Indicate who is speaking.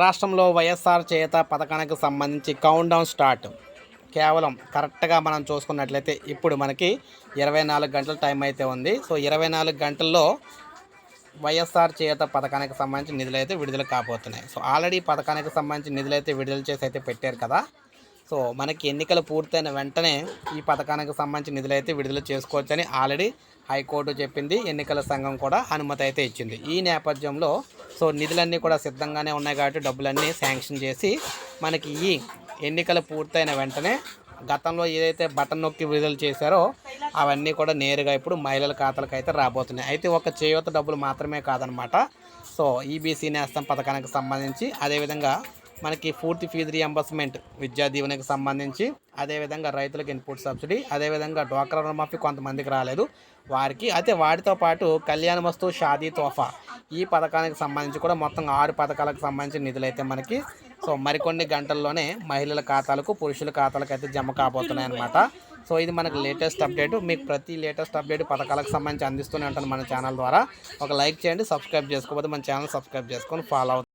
Speaker 1: రాష్ట్రంలో వైఎస్ఆర్ చేత పథకానికి సంబంధించి కౌంట్ డౌన్ స్టార్ట్ కేవలం కరెక్ట్గా మనం చూసుకున్నట్లయితే ఇప్పుడు మనకి ఇరవై నాలుగు గంటల టైం అయితే ఉంది. సో ఇరవై నాలుగు గంటల్లో వైఎస్ఆర్ చేత పథకానికి సంబంధించి నిధులు అయితే విడుదల కాబోతున్నాయి. సో ఆల్రెడీ పథకానికి సంబంధించి నిధులు అయితే విడుదల చేసి అయితే పెట్టారు కదా. సో మనకి ఎన్నికలు పూర్తయిన వెంటనే ఈ పథకానికి సంబంధించి నిధులు అయితే విడుదల చేసుకోవచ్చని ఆల్రెడీ హైకోర్టు చెప్పింది. ఎన్నికల సంఘం కూడా అనుమతి అయితే ఇచ్చింది. ఈ నేపథ్యంలో సో నిధులన్నీ కూడా సిద్ధంగానే ఉన్నాయి కాబట్టి డబ్బులన్నీ శాంక్షన్ చేసి మనకి ఈ ఎన్నికలు పూర్తయిన వెంటనే గతంలో ఏదైతే బటన్ నొక్కి విడుదల చేశారో అవన్నీ కూడా నేరుగా ఇప్పుడు మహిళల ఖాతాలకు అయితే రాబోతున్నాయి. అయితే ఒక చేయూత డబ్బులు మాత్రమే కాదనమాట. సో ఈబీసీ నేస్తం పథకానికి సంబంధించి అదేవిధంగా మనకి పూర్తి ఫీజు రియంబర్స్మెంట్ విద్యా దీవెనకి సంబంధించి అదేవిధంగా రైతులకు ఇన్పుట్ సబ్సిడీ అదేవిధంగా డ్వాక్రా రుణమాఫీ కొంతమందికి రాలేదు వారికి. అయితే వాటితో పాటు కళ్యాణ వస్తువు షాదీ తోఫా ఈ పథకానికి సంబంధించి కూడా మొత్తం ఆరు పథకాలకు సంబంధించిన నిధులు అయితే మనకి సో మరికొన్ని గంటల్లోనే మహిళల ఖాతాలకు పురుషుల ఖాతాలకు అయితే జమ కాబోతున్నాయి అనమాట సో ఇది మనకు లేటెస్ట్ అప్డేట్. మీకు ప్రతి లేటెస్ట్ అప్డేట్ పథకాలకు సంబంధించి అందిస్తూనే ఉంటాను మన ఛానల్ ద్వారా. ఒక లైక్ చేయండి సబ్స్క్రైబ్ చేసుకోకపోతే మన ఛానల్ సబ్స్క్రైబ్ చేసుకొని ఫాలో అవుతుంది